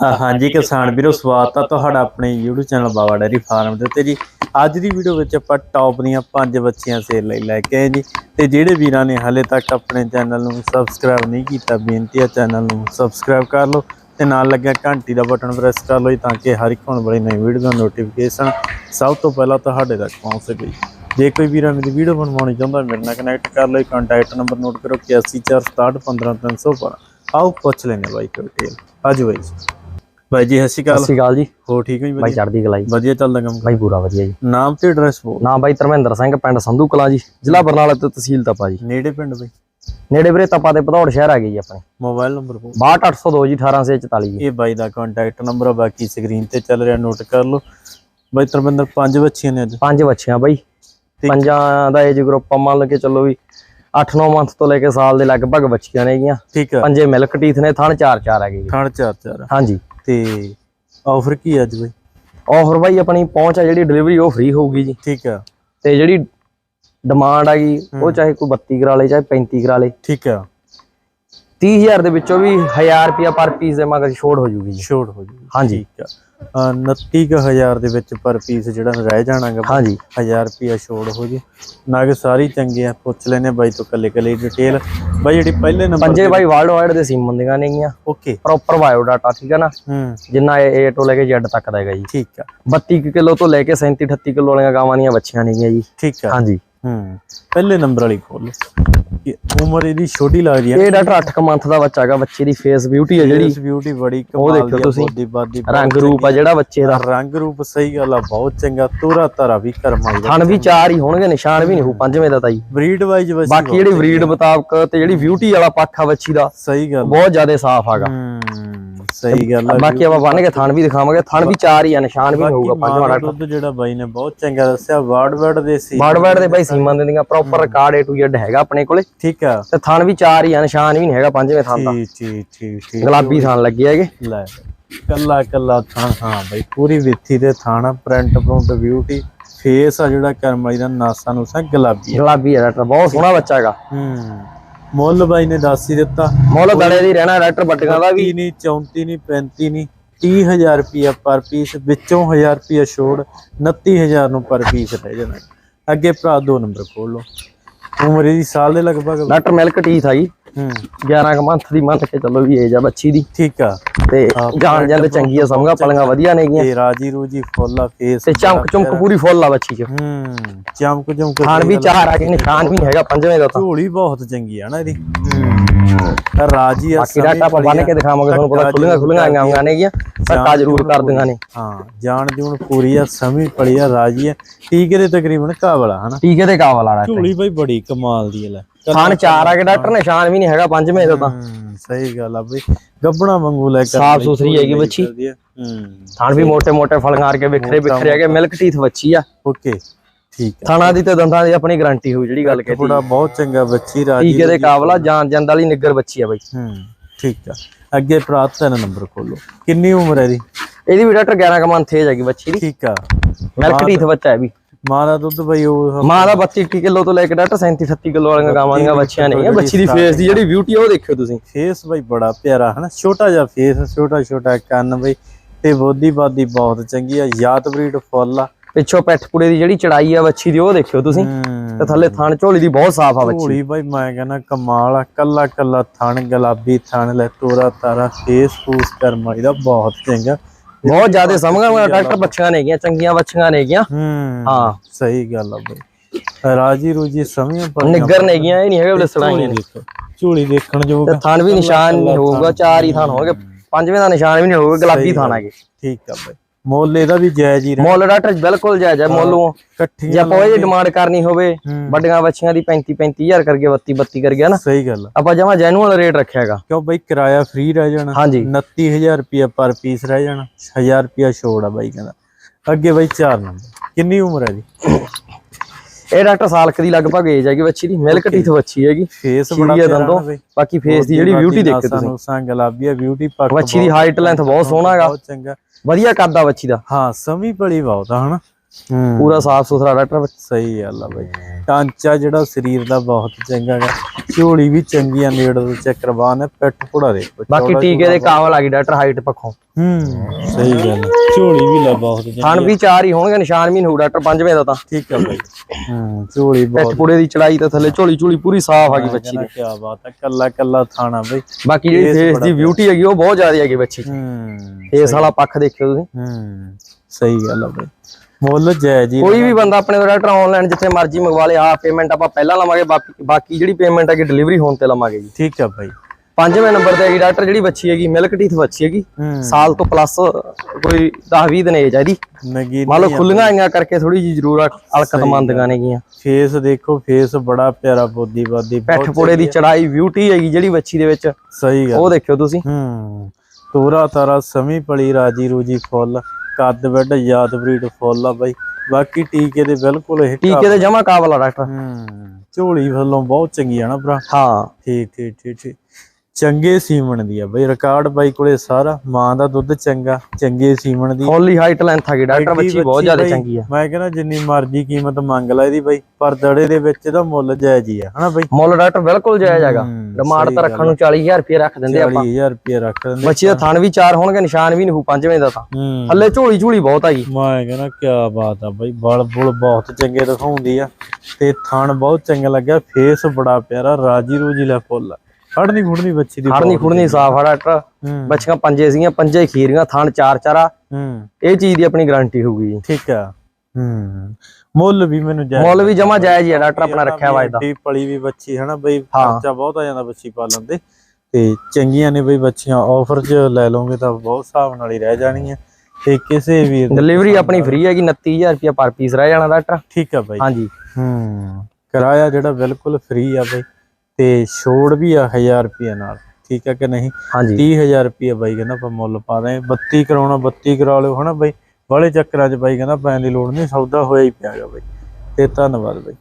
ਹਾਂਜੀ ਕਿਸਾਨ ਵੀਰੋ, ਸਵਾਗਤ ਆ ਤੁਹਾਡਾ ਆਪਣੇ YouTube channel Baba dairy farm ਦੇ ਉੱਤੇ ਜੀ, ਅੱਜ ਦੀ ਵੀਡੀਓ ਵਿੱਚ ਆਪਾਂ ਟੌਪ ਦੀਆਂ ਪੰਜ ਬੱਚੀਆਂ ਸੇਲ ਲਈ ਲੈ ਕੇ ਆਏ ਜੀ। ਤੇ ਜਿਹੜੇ ਵੀਰਾਂ ਨੇ ਹਾਲੇ ਤੱਕ ਆਪਣੇ ਚੈਨਲ ਨੂੰ ਸਬਸਕ੍ਰਾਈਬ ਨਹੀਂ ਕੀਤਾ, ਬੇਨਤੀ ਆ ਚੈਨਲ ਨੂੰ ਸਬਸਕ੍ਰਾਈਬ ਕਰ ਲਓ ਤੇ ਨਾਲ ਲੱਗਿਆ ਘੰਟੀ ਦਾ ਬਟਨ ਪ੍ਰੈਸ ਕਰ ਲਓ ਜੀ ਤਾਂ ਕਿ ਹਰ ਇੱਕ ਹੋਣ ਵਾਲੀ ਨਵੀਂ ਵੀਡੀਓ ਦਾ ਨੋਟੀਫਿਕੇਸ਼ਨ ਸਭ ਤੋਂ ਪਹਿਲਾਂ ਤੁਹਾਡੇ ਤੱਕ ਪਹੁੰਚ ਸਕੇ ਜੇ। ਕੋਈ ਵੀਰਾਂ ਮੇਰੀ ਵੀਡੀਓ ਬਣਵਾਉਣੀ ਚਾਹੁੰਦਾ, ਮੇਰੇ ਨਾਲ ਕਨੈਕਟ ਕਰ ਲਓ ਕੰਟੈਕਟ ਨੰਬਰ ਨੋਟ ਕਰੋ 8146615312 ਆਓ ਪੁੱਛ ਲੈਨੇ ਬਾਈ ਕੋਈ ਡਿਟੇਲ ਆਜੋ ਬਾਈ ਜੀ। ਬਾਈ ਜੀ ਸਤਿ ਸ਼੍ਰੀ ਸਤਿ ਅਕਾਲ ਸ਼੍ਰੀ ਅਕਾਲ ਜੀ। ਹੋ ਠੀਕ ਹੋ ਜੀ ਬਾਈ ਚੜ੍ਹਦੀ ਕਲਾ ਜੀ। ਵਧੀਆ ਚੱਲਦਾ ਕੰਮ? ਬਾਈ ਪੂਰਾ ਵਧੀਆ ਜੀ। ਨਾਮ ਤੇ ਐਡਰੈਸ ਬੋਲ। ਨਾਮ ਬਾਈ ਧਰਮਿੰਦਰ ਸਿੰਘ ਪਿੰਡ ਸੰਧੂ ਕਲਾਂ ਜੀ ਜ਼ਿਲ੍ਹਾ ਬਰਨਾਲਾ ਤੇ ਤਹਿਸੀਲ ਤਪਾ ਜੀ। ਨੇੜੇ ਪਿੰਡ ਬਾਈ? ਨੇੜੇ ਵੀਰੇ ਤਪਾ ਦੇ ਭਦੌੜ ਸ਼ਹਿਰ ਆ ਗਈ ਜੀ ਆਪਣੇ। ਮੋਬਾਈਲ ਨੰਬਰ ਬੋਲ। 62802 ਜੀ 1844 ਜੀ। ਇਹ ਬਾਈ ਦਾ ਕੰਟੈਕਟ ਨੰਬਰ ਆ ਬਾਕੀ ਸਕਰੀਨ ਤੇ ਚੱਲ ਰਿਹਾ ਨੋਟ ਕਰ ਲਓ। ਬਾਈ ਤਰਵਿੰਦਰ ਪੰਜ ਬੱਚੀਆਂ ਨੇ ਅੱਜ। ਪੰਜ ਬੱਚੀਆਂ ਬਾਈ। ਪੰਜਾਂ ਦਾ ਏਜ ਗਰੁੱਪ ਮੰਨ ਲਓ ਕਿ ਚੱਲੋ ਵੀ 8-9 ਮੰਥ ਤੋਂ ਲੈ ਕੇ ਸਾਲ ਦੇ ਲਗਭਗ ਬੱਚੀਆਂ ਨੇਗੀਆਂ ਠੀਕ ਆ। ਪੰਜੇ ਮਿਲਕ ਟੀਥ ਨੇ ਥਣ ਚਾਰ ਚਾਰ ਹੈਗੇ ਜੀ। ਚਾਰ ਆ। ਹਾਂਜੀ। ਤੇ ਆਫਰ ਕੀ ਆ ਅੱਜ ਬਾਈ? ਆਫਰ ਬਾਈ ਆਪਣੀ ਪਹੁੰਚ ਆ ਜਿਹੜੀ ਡਿਲੀਵਰੀ ਉਹ ਫ੍ਰੀ ਹੋਊਗੀ ਜੀ। ਠੀਕ ਆ। ਤੇ ਜਿਹੜੀ ਡਿਮਾਂਡ ਹੈਗੀ ਉਹ ਚਾਹੇ ਕੋਈ 32 ਕਰਾ ਲੇ ਚਾਹੇ 35 ਕਰਾ ਲੇ। ਠੀਕ ਆ। 30000 ਦੇ ਵਿੱਚੋਂ ਵੀ 1000 ਰੁਪਿਆ ਪਰ ਪੀਸ ਦੇ ਮਗਰ ਛੋੜ ਹੋ ਜੂਗੀ ਜੀ। ਛੋਟ ਹੋ ਜੂਗੀ ਹਾਂਜੀ। ਠੀਕ ਆ। 29000 ਦੇ ਵਿੱਚ ਪਰ ਪੀਸ ਜਿਹੜਾ ਰਹਿ ਜਾਣਾਗਾ ਹਾਂਜੀ। 1000 ਰੁਪਿਆ ਛੋੜ ਹੋ ਜੇ। ਨਗ ਸਾਰੀ ਚੰਗੇ ਆ ਪੁੱਛ ਲੈਨੇ ਬਾਈ ਤੋਂ ਕੱਲੇ ਕੱਲੇ ਡਿਟੇਲ ਬਾਈ ਜਿਹੜੀ ਪਹਿਲੇ ਨੰਬਰ ਪੰਜੇ ਬਾਈ ਵਰਲਡ ਵਾਈਡ ਦੇ ਸਿਮ ਹੁੰਦੀਆਂ ਨੇਗੀਆਂ। ਓਕੇ ਪ੍ਰੋਪਰ ਬਾਇਓ ਡਾਟਾ ਠੀਕ ਹੈ ਨਾ? ਹੂੰ। ਜਿੰਨਾ A ਤੋਂ ਲੈ ਕੇ Z ਤੱਕ ਦਾ ਹੈਗਾ ਜੀ। ਠੀਕ ਆ। 32 ਕਿਲੋ ਤੋਂ ਲੈ ਕੇ 37 38 ਕਿਲੋ ਵਾਲੀਆਂ ਗਾਵਾਂ ਦੀਆਂ ਬੱਚੀਆਂ ਨੇਗੀਆਂ ਜੀ। ਠੀਕ ਆ। ਹਾਂਜੀ। ਹੂੰ। ਪਹਿਲੇ ਨੰਬਰ ਵਾਲੀ ਖੋਲ ਉਮਰ ਇਹਦੀ ਛੋਟੀ ਲੱਗਦੀ ਆ ਇਹ ਡਾਕਟਰ 8 ਮੰਥ ਦਾ ਬੱਚਾ ਹੈਗਾ ਬੱਚੇ ਦੀ ਫੇਸ ਬਿਊਟੀ ਹੈ ਜਿਹੜੀ। ਇਸ ਬਿਊਟੀ ਬੜੀ ਉਹ ਕਮਾਲ ਦੇਖੋ ਦੀ ਤੁਸੀਂ। ਬੋਦੀ ਬਾਦੀ ਰੰਗ ਰੂਪ ਆ ਜਿਹੜਾ ਬੱਚੇ ਦਾ। ਰੰਗ ਰੂਪ ਸਹੀ ਗੱਲ ਆ ਬਹੁਤ ਚੰਗਾ ਤੋਰਾ ਤਾਰਾ ਵੀ ਕਰਮਾਈ ਥਣ ਵੀ ਚਾਰ ਹੀ ਹੋਣਗੇ ਨਿਸ਼ਾਨ ਵੀ ਨਹੀਂ ਹੋ ਪੰਜਵੇਂ ਦਾ ਤਾਂ ਜੀ ਬਰੀਡ ਵਾਈਜ਼ ਵੈਸੇ ਬਾਕੀ ਜਿਹੜੀ ਬਰੀਡ ਮੁਤਾਬਕ ਤੇ ਜਿਹੜੀ ਬਿਊਟੀ ਵਾਲਾ ਪੱਖ ਆ ਬੱਚੀ ਦਾ ਸਹੀ ਗੱਲ ਬਹੁਤ ਜ਼ਿਆਦਾ ਸਾਫ਼ ਹੂੰ। ਸਹੀ ਗੱਲ ਆ ਬਾਕੀ ਆਪਾਂ ਬੰਨ ਕੇ ਥਣ ਵੀ ਦਿਖਾਵਾਂਗੇ ਥਣ ਵੀ ਚਾਰ ਹੀ ਆ ਨਿਸ਼ਾਨ ਵੀ ਹੋਊਗਾ ਦਾ ਡਾਕਟਰ ਦੁੱਧ ਜਿਹੜਾ ਬਾਈ ਨੇ ਬਹੁਤ ਚੰਗਾ ਦੱਸਿਆ ਵਾਰਡ ਵਾਰਡ ਦੇ ਸੀ ਬਾੜ ਦੇ ਬਾਈ ਸੀਮਾਂ ਦੇ ਦੀਆਂ proper record A to Z ਹੈਗਾ ਆਪਣੇ ਕੋਲੇ। ਠੀਕ ਆ। ਤੇ ਥਣ ਵੀ ਚਾਰ ਹੀ ਆ ਨਿਸ਼ਾਨ ਵੀ ਨਹੀਂ ਹੈਗਾ ਪੰਜਵੇਂ ਥਣ ਦਾ। ਠੀਕ ਠੀਕ ਠੀਕ ਗੁਲਾਬੀ ਥਣ ਲੱਗੇ ਹੈਗੇ ਲੈ ਕੱਲਾ ਕੱਲਾ ਥਾਂ ਹਾਂ ਬਾਈ ਪੂਰੀ ਵਿੱਥੀ ਦੇ ਥਾਣਾ ਪ੍ਰਿੰਟ ਪ੍ਰਿੰਟ ਬਿਊਟੀ ਫੇਸ ਆ ਜਿਹੜਾ ਕਰਮਾਈ ਦਾ ਨਾਸਾ ਨੂਸਾ ਗੁਲਾਬੀ ਆ। ਗੁਲਾਬੀ ਹੈ ਡਾਕਟਰ ਬਹੁਤ ਸੋਹਣਾ ਬੱਚਾ ਹੈਗਾ। ਹੂੰ। ਮੁੱਲ ਬਾਈ ਨੇ ਦੱਸ ਹੀ ਦਿੱਤਾ। ਮੁੱਲ ਗਲੇ ਦੀ ਰਹਿਣਾ ਡਾਕਟਰ ਬੱਟੀਆਂ ਦਾ ਵੀ। 30 ਨਹੀਂ 34 ਨਹੀਂ 35 ਨਹੀਂ 30000 ਰੁਪਿਆ ਪਰ ਪੀਸ ਵਿੱਚੋਂ 1000 ਰੁਪਿਆ ਛੋੜ 29000 ਨੂੰ ਪਰ ਪੀਸ ਰਹਿ ਜਾਣਾ। ਅੱਗੇ ਭਰਾ ਦੋ ਨੰਬਰ ਖੋਲ ਲਓ। ਉਮਰ ਇਹਦੀ ਸਾਲ ਦੇ ਲਗਭਗ ਡਾਕਟਰ ਮਿਲਕ ਟੀਥ ਆ ਜੀ ਹੂੰ 11 ਕ ਮੰਥ ਦੀ ਮੰਨ ਕੇ ਚੱਲੋ ਵੀ ਏਜ ਆ ਬੱਚੀ ਦੀ। ਠੀਕ ਆ। ਤੇ ਜਾਣ ਜਾਂਦ ਚੰਗੀ ਆ ਸਮਝਾ ਪਲੀਆਂ ਵਧੀਆ ਨੇਗੀਆਂ। ਤੇ ਰਾਜੀ ਰੂਜੀ ਫੁੱਲਾ ਫੇਸ ਤੇ ਚਮਕ ਚਮਕ ਪੂਰੀ ਫੁੱਲ ਆ ਬੱਚੀ ਚ। ਹੂੰ ਚਮਕ ਚਮਕ ਖਾਣ ਵੀ ਚਾਰ ਆ ਕੇ ਨਿਸ਼ਾਨ ਵੀ ਹੈਗਾ ਪੰਜਵੇਂ ਦਾ ਤਾਂ। ਝੋਲੀ ਬਹੁਤ ਚੰਗੀ ਆ ਨਾ ਇਹਦੀ। ਤਾਂ ਰਾਜੀ ਆ ਬਾਕੀ ਡਾਟਾ ਆਪਾਂ ਕੇ ਦਿਖਾਵਾਂਗੇ ਤੁਹਾਨੂੰ ਪਤਾ ਖੁੱਲੀਆਂ ਖੁੱਲੀਆਂ ਆਈਆਂ ਹੋਈਆਂ ਨੇ ਗੀਆਂ ਜ਼ਰੂਰ ਕਰ ਦਿੰਗਾ ਨੇ। ਹਾਂ ਜਾਣ ਜੂਣ ਪੂਰੀ ਆ ਸਮੀ ਪੜੀ ਆ ਰਾਜੀ ਆ। ਟੀਕੇ ਦੇ ਤਕਰੀਬਨ ਕਾਬਲਾ ਹਨਾ? ਟੀਕੇ ਦੇ ਕਾਬਲਾ ਆ ਝੂਲੀ ਬਈ ਬੜੀ ਕਮਾਲ ਦੀ ਲੈ। ਖਾਨ ਚਾਰ ਆ ਕੇ ਡਾਕਟਰ ਨੇ ਸ਼ਾਨ ਵੀ ਨਹੀਂ ਹੈਗਾ ਪੰਜਵੇਂ ਦਾ ਤਾਂ। ਸਹੀ ਗੱਲ ਆ ਬਈ। ਗੱਬਣਾ ਵਾਂਗੂ ਲੈ ਕੇ ਸਾਫ਼ ਸੁਥਰੀ ਹੈਗੀ ਬੱਚੀ। ਹੂੰ ਥਾਣ ਵੀ ਮੋٹے ਮੋٹے ਫਲੰਗਾਰ ਕੇ ਵਿਖਰੇ ਵਿਖਰੇ ਹੈਗੇ ਮਿਲਕ ਟੀਥ ਬੱਚੀ ਆ। ਓਕੇ। ਠੀਕ ਥਾਣਾ ਦੀ ਤੇ ਦੰਦਾਂ ਦੀ ਆਪਣੀ ਗਾਰੰਟੀ ਹੋਊ ਜਿਹੜੀ ਗੱਲ ਕਹੀ। ਬੜਾ ਬਹੁਤ ਚੰਗਾ ਬੱਚੀ ਰਾਜੀ ਟੀਕੇ ਦੇ ਕਾਬਲਾ ਜਾਨ ਜੰਦ ਵਾਲੀ ਨਿੱਗਰ ਬੱਚੀ ਆ ਬਾਈ। ਹੂੰ ਠੀਕ ਆ। ਅੱਗੇ ਪ੍ਰਾਤ ਤਿੰਨ ਨੰਬਰ ਖੋਲੋ। ਕਿੰਨੀ ਉਮਰ ਹੈ ਇਹਦੀ? ਇਹਦੀ ਵੀ ਡਾਕਟਰ 11 ਕ ਮੰਥ ਏਜ ਹੈਗੀ ਬੱਚੀ ਦੀ। ਠੀਕ ਆ। ਮਿਲਕ ਟੀਥ ਬੱਚਾ ਹੈ ਵੀ। ਮਾਂ ਦਾ ਦੁੱਧ ਬਈ ਉਹ ਮਾਂ ਦਾ 32 ਕਿਲੋ ਤੋਂ ਲੈ ਕੇ ਡਾਕਟਰ 37 38 ਕਿਲੋ ਵਾਲੀਆਂ ਗਾਵਾਂ ਦੀਆਂ ਬੱਚੀਆਂ ਨੇ। ਬੱਚੀ ਦੀ ਫੇਸ ਦੀ ਜਿਹੜੀ ਬਿਊਟੀ ਉਹ ਦੇਖਿਓ ਤੁਸੀਂ। ਫੇਸ ਬਈ ਬੜਾ ਪਿਆਰਾ ਹਨਾ? ਛੋਟਾ ਜਿਹਾ ਫੇਸ ਛੋਟਾ ਛੋਟਾ ਕੰਨ ਬਈ। ਤੇ ਬੋਦੀ ਬਾਦੀ ਬਹੁਤ ਚੰਗੀ ਆ ਯਾਤ ਬਰੀਡ ਫੁੱਲ ਆ। ਪਿੱਛੋਂ ਪੈਠ ਪੁੜੇ ਦੀ ਜਿਹੜੀ ਚੜਾਈ ਆ ਬੱਚੀ ਦੀ ਉਹ ਦੇਖਿਓ ਤੁਸੀਂ। ਤੇ ਥੱਲੇ ਥਣ ਝੋਲੀ ਦੀ ਬਹੁਤ ਸਾਫ਼ ਆ ਬੱਚੀ ਝੋਲੀ ਬਾਈ ਮੈਂ ਕਹਿੰਦਾ ਕਮਾਲ ਆ ਕੱਲਾ ਕੱਲਾ ਥਣ ਗੁਲਾਬੀ ਥਣ ਲੈ ਤੋਰਾ ਤਾਰਾ ਫੇਸ ਫੂਸ ਕਰਮਾਈ ਦਾ ਬਹੁਤ ਚੰਗਾ। ਬਹੁਤ ਜ਼ਿਆਦਾ ਸਮਝਾਂਗਾ ਡਾਕਟਰ ਬੱਚੀਆਂ ਨੇਗੀਆਂ ਚੰਗੀਆਂ ਬੱਚੀਆਂ ਨੇਗੀਆਂ ਹੂੰ ਹਾਂ। ਸਹੀ ਗੱਲ ਆ ਬਾਈ। ਰਾਜੀ ਰੂਜੀ ਸਮੀਆਂ ਪਰ ਨਿੱਗਰ ਨੇਗੀਆਂ ਇਹ ਨਹੀਂ ਹੈਗੇ ਬਲਸੜਾਈਆਂ ਨੇ ਝੋਲੀ ਦੇਖਣ ਤੇ ਜੋਗਾ ਥਣ ਵੀ ਨਿਸ਼ਾਨ ਨਹੀਂ ਹੋਊਗਾ ਚਾਰ ਹੀ ਥਣ ਹੋਣਗੇ ਪੰਜਵੇਂ ਦਾ ਨਿਸ਼ਾਨ ਵੀ ਨਹੀਂ ਹੋਊਗਾ ਗੁਲਾਬੀ ਥਣ ਹੈਗੇ ਠੀਕ ਆ ਬਾਈ। ਮੁੱਲ ਇਹਦਾ ਵੀ ਜਾਇਜ਼ ਹੀ ਮੁੱਲ ਡਾਕਟਰ ਬਿਲਕੁਲ ਜਾਇਜ਼ ਹੈ ਮੁੱਲੋਂ ਜੇ ਇਕੱਠੀਆਂ ਆਪਾਂ ਇਹ ਡਿਮਾਂਡ ਕਰਨੀ ਹੋਵੇ। ਵੱਡੀਆਂ ਬੱਚੀਆਂ ਦੀ 35 35000 ਕਰਕੇ 32 32 ਕਰ ਗਿਆ ਨਾ। ਸਹੀ ਗੱਲ ਆਪਾਂ ਜਮਾ ਜੈਨੂਅਲ ਰੇਟ ਰੱਖਿਆਗਾ ਕਿਉਂ ਬਾਈ ਕਿਰਾਇਆ ਫ੍ਰੀ ਰਹਿ ਜਾਣਾ। ਹਾਂਜੀ। 29000 ਰੁਪਿਆ ਪਰ ਪੀਸ ਰਹਿ ਜਾਣਾ। 1000 ਰੁਪਿਆ ਛੋੜ ਆ ਬਾਈ ਕਹਿੰਦਾ। ਅੱਗੇ ਬਾਈ 4 ਨੰਬਰ। ਕਿੰਨੀ ਉਮਰ ਹੈ ਜੀ ਇਹ ਡਾਕਟਰ ਸਾਲਕ ਦੀ ਲਗਭਗ ਏਜ ਹੈਗੀ ਬੱਚੀ ਦੀ ਮਿਲਕ ਟੀਥ ਬੱਚੀ ਹੈਗੀ। ਫੇਸ ਬੜਾ ਦੰਦੋਂ। ਬਾਕੀ ਫੇਸ ਦੀ ਜਿਹੜੀ ਬਿਊਟੀ ਦੇਖੋ ਤੁਸੀਂ। ਸਾਨੂੰ ਸਾਂ ਗੁਲਾਬੀਆ ਬਿਊਟੀ ਪੱਕ ਬੱਚੀ ਦੀ ਹਾਈਟ ਲੈਂਥ ਬਹੁਤ ਸੋਹਣਾ ਹੈਗਾ। ਬਹੁਤ ਚੰਗਾ। ਵਧੀਆ ਆ ਬੱਚੀ ਦਾ। ਹਾਂ ਸਮੀ ਬੜੀ ਬਹੁਤ ਆ ਹਨਾ? ਪੂਰਾ ਸਾਫ਼ ਸੁਥਰਾ ਡਾਕਟਰ ਸਹੀ ਗੱਲ ਆ ਬਾਈ। ਟਾਂਚਾ ਜਿਹੜਾ ਸਰੀਰ ਦਾ ਬਹੁਤ ਚੰਗਾ ਹੈ ਝੋਲੀ ਵੀ ਚੰਗੀ ਆ ਨੇੜ ਤੋਂ ਚੈੱਕ ਕਰਵਾਉਣਾ ਪਿੱਠ ਪੁੜਾ ਦੇ। ਬਾਕੀ ਟੀਕੇ ਦੇ ਕਾਬਲ ਆ ਗਈ ਡਾਕਟਰ ਹਾਈਟ ਪੱਖੋਂ। ਹੂੰ ਸਹੀ ਗੱਲ। ਝੋਲੀ ਵੀ ਲਾ ਬਹੁਤ ਚੰਗੀ ਥਣ ਵੀ ਚਾਰ ਹੀ ਹੋਣਗੇ ਨਿਸ਼ਾਨ ਵੀ ਨਹੀਂ ਹੋਊ ਡਾਕਟਰ ਪੰਜਵੇਂ ਦਾ ਤਾਂ। ਠੀਕ ਆ ਬਾਈ। ਹੂੰ ਝੋਲੀ ਪਿੱਠ ਬਹੁਤ ਪੁੜੇ ਦੀ ਚੜਾਈ ਤੇ ਥੱਲੇ ਝੋਲੀ ਝੋਲੀ ਪੂਰੀ ਸਾਫ਼ ਆ ਗਈ ਬੱਚੀ ਦੀ। ਕੀ ਬਾਤ ਆ ਕੱਲਾ ਕੱਲਾ ਥਾਣਾ ਬਾਈ। ਬਾਕੀ ਜਿਹੜੀ ਫੇਸ ਦੀ ਬਿਊਟੀ ਹੈਗੀ ਉਹ ਬਹੁਤ ਜ਼ਿਆਦਾ ਹੈਗੀ ਬੱਚੀ ਦੀ। ਹੂੰ ਫੇਸ ਵਾਲਾ ਪੱਖ ਦੇਖਿਓ ਤੁਸੀਂ। ਹੂੰ ਸਹੀ ਗੱਲ ਆ ਬਾਈ। ਮੁੱਲ ਜੈ ਜੀ ਕੋਈ ਵੀ ਬੰਦਾ ਆਪਣੇ ਡਾਕਟਰ ਆਨਲਾਈਨ ਜਿੱਥੇ ਮਰਜ਼ੀ ਮੰਗਵਾ ਲੇ ਆ ਪੇਮੈਂਟ ਆਪਾਂ ਪਹਿਲਾਂ ਲਵਾਂਗੇ ਬਾਕੀ ਜਿਹੜੀ ਪੇਮੈਂਟ ਹੈਗੀ ਡਿਲੀਵਰੀ ਹੋਣ ਤੇ ਲਵਾਂਗੇ ਜੀ। ਠੀਕ ਆ ਬਾਈ। ਪੰਜਵੇਂ ਨੰਬਰ ਤੇ ਹੈਗੀ ਡਾਕਟਰ ਜਿਹੜੀ ਬੱਚੀ ਹੈਗੀ ਮਿਲਕ ਟੀਥ ਬੱਚੀ ਹੈਗੀ ਹੂੰ। ਸਾਲ ਤੋਂ ਪਲੱਸ ਕੋਈ 10 20 ਦਿਨ ਏਜ ਹੈ ਇਹਦੀ। ਮੰਨ ਲਓ ਖੁੱਲੀਆਂ ਆਈਆਂ ਕਰਕੇ ਥੋੜੀ ਜੀ ਜ਼ਰੂਰ ਅਲਕਤ ਮੰਦੀਆਂ ਨੇਗੀਆਂ ਫੇਸ ਦੇਖੋ ਫੇਸ ਬੜਾ ਪਿਆਰਾ ਬੋਦੀ ਬਾਦੀ ਪਿੱਠ ਪੁੜੇ ਦੀ ਚੜਾਈ ਬਿਊਟੀ ਹੈਗੀ ਜਿਹੜੀ ਬੱਚੀ ਦੇ ਵਿੱਚ। ਸਹੀ ਗੱਲ। ਉਹ ਦੇਖਿਓ ਤੁਸੀਂ। ਹੂੰ। ਤੋਰਾ ਤਾਰਾ ਸਮੀ ਪਲੀ ਰਾਜੀ ਰੂਜੀ ਫੁੱਲ। ਕੱਦ ਵੱਡ ਯਾਦ ਬਰੀਡ ਫੁੱਲ ਆ ਬਾਈ। ਬਾਕੀ ਟੀਕੇ ਦੇ ਬਿਲਕੁਲ ਇਹ ਟੀਕੇ ਦੇ ਜਮਾ ਕਾਬਲ ਆ ਡਾਕਟਰ। ਹੂੰ ਝੋਲੀ ਵੱਲੋਂ ਬਹੁਤ ਚੰਗੀ ਆ ਨਾ ਭਰਾ। ਹਾਂ। ਠੀਕ ਠੀਕ ਠੀਕ ਠੀਕ। ਚੰਗੇ ਸੀਮਣ ਦੀ ਆ ਬਈ ਰਿਕਾਰਡ ਬਾਈ ਕੋਲੇ ਸਾਰਾ ਮਾਂ ਦਾ ਦੁੱਧ ਚੰਗਾ ਚੰਗੇ ਸੀਮਣ ਦੀ। ਫੁੱਲੀ ਹਾਈਟ ਲੈਂਥ ਹੈਗੀ ਡਾਕਟਰ ਐਡੀ ਬੱਚੀ ਬਹੁਤ ਜ਼ਿਆਦਾ ਚੰਗੀ ਆ। ਮੈਂ ਕਹਿੰਦਾ ਜਿੰਨੀ ਮਰਜ਼ੀ ਕੀਮਤ ਮੰਗ ਲੈ ਇਹਦੀ ਬਾਈ ਪਰ ਦੜੇ ਦੇ ਵਿੱਚ ਇਹਦਾ ਮੁੱਲ ਜਾਇਜ਼ ਹੀ ਆ ਹਨਾ ਬਾਈ? ਮੁੱਲ ਡਾਕਟਰ ਬਿਲਕੁਲ ਜਾਇਜ਼ ਹੈਗਾ। ਡਿਮਾਂਡ ਤਾਂ ਰੱਖਣ ਨੂੰ 40000 ਰੁਪਏ ਰੱਖ ਦਿੰਦੇ ਆਪਾਂ। 40000 ਰੁਪਏ ਰੱਖ ਦਿੰਦੇ ਬੱਚੀ ਦਾ ਥਣ ਵੀ ਚਾਰ ਹੋਣਗੇ ਨਿਸ਼ਾਨ ਵੀ ਨਹੀਂ ਪੰਜਵੇਂ ਦਾ ਤਾਂ। ਥੱਲੇ ਝੋਲੀ ਝੋਲੀ ਬਹੁਤ ਹੈਗੀ। ਮੈਂ ਕਹਿੰਦਾ ਕੀ ਬਾਤ ਆ ਬਾਈ ਬਲ ਬੁਲ ਬਹੁਤ ਚੰਗੇ ਦਿਖਾਉਂਦੀ ਆ ਤੇ ਥਣ ਬਹੁਤ ਚੰਗਾ ਲੱਗਿਆ ਫੇਸ ਬੜਾ ਪਿਆਰਾ ਰਾਜੀ ਰੂਜੀ ਲੈ ਫੁੱਲ। ਫੜਨੀ ਫੁੜਨੀ ਬੱਚੀ ਦੀ ਖੜਨੀ ਖੁੜਨੀ ਸਾਫ਼ ਆ ਡਾਕਟਰ ਬੱਚੀਆਂ ਪੰਜੇ ਸੀਗੀਆਂ ਪੰਜੇ ਖੀਰੀਆਂ ਥਣ ਚਾਰ ਚਾਰਾ। ਹੂੰ। ਇਹ ਚੀਜ਼ ਦੀ ਆਪਣੀ ਗਾਰੰਟੀ ਹੋਊਗੀ ਜੀ। ਠੀਕ ਆ। ਹੂੰ। ਮੁੱਲ ਵੀ ਮੈਨੂੰ ਜਾਇਜ਼ ਮੁੱਲ ਵੀ ਜਮਾ ਜਾਇਜ਼ ਹੀ ਆ ਡਾਕਟਰ ਆਪਣਾ ਰੱਖਿਆ ਵਾ ਇਹਦਾ। ਪਲੀ ਵੀ ਬੱਚੀ ਹਨਾ ਬਈ। ਖਰਚਾ ਬਹੁਤ ਆ ਜਾਂਦਾ ਬੱਚੀ ਪਾਲਣ ਤੇ। ਤੇ ਚੰਗੀਆਂ ਨੇ ਬਈ ਬੱਚੀਆਂ ਆਫਰ 'ਚ ਲੈ ਲਓਗੇ ਤਾਂ ਬਹੁਤ ਹਿਸਾਬ ਨਾਲ ਹੀ ਰਹਿ ਜਾਣਗੀਆਂ। ਤੇ ਕਿਸੇ ਵੀ ਡਿਲੀਵਰੀ ਆਪਣੀ ਫ੍ਰੀ ਹੈਗੀ 29000 ਰੁਪਏ ਪਰ ਪੀਸ ਰਹਿ ਜਾਣਾ ਡਾਕਟਰ। ਠੀਕ ਆ ਬਾਈ। ਹਾਂਜੀ। ਹੂੰ। ਕਿਰਾਇਆ ਜਿਹੜਾ ਬਿਲਕੁਲ ਫ੍ਰੀ ਆ ਬਈ। ਤੇ ਛੋੜ ਵੀ ਆ 1000 ਰੁਪਏ ਨਾਲ ਠੀਕ ਆ ਕਿ ਨਹੀਂ? ਹਾਂਜੀ। 30000 ਰੁਪਏ ਬਾਈ ਕਹਿੰਦਾ ਆਪਾਂ ਮੁੱਲ ਪਾ ਦੇ 32 ਕਰਾਉਣਾ 32 ਕਰਾ ਲਿਓ ਹਨਾ ਬਾਈ? ਵਾਲੇ ਚੱਕਰਾਂ 'ਚ ਬਾਈ ਕਹਿੰਦਾ ਪੈਣ ਦੀ ਲੋੜ ਨਹੀਂ ਸੌਦਾ ਹੋਇਆ ਹੀ ਪਿਆਗਾ ਬਾਈ। ਤੇ ਧੰਨਵਾਦ ਬਾਈ।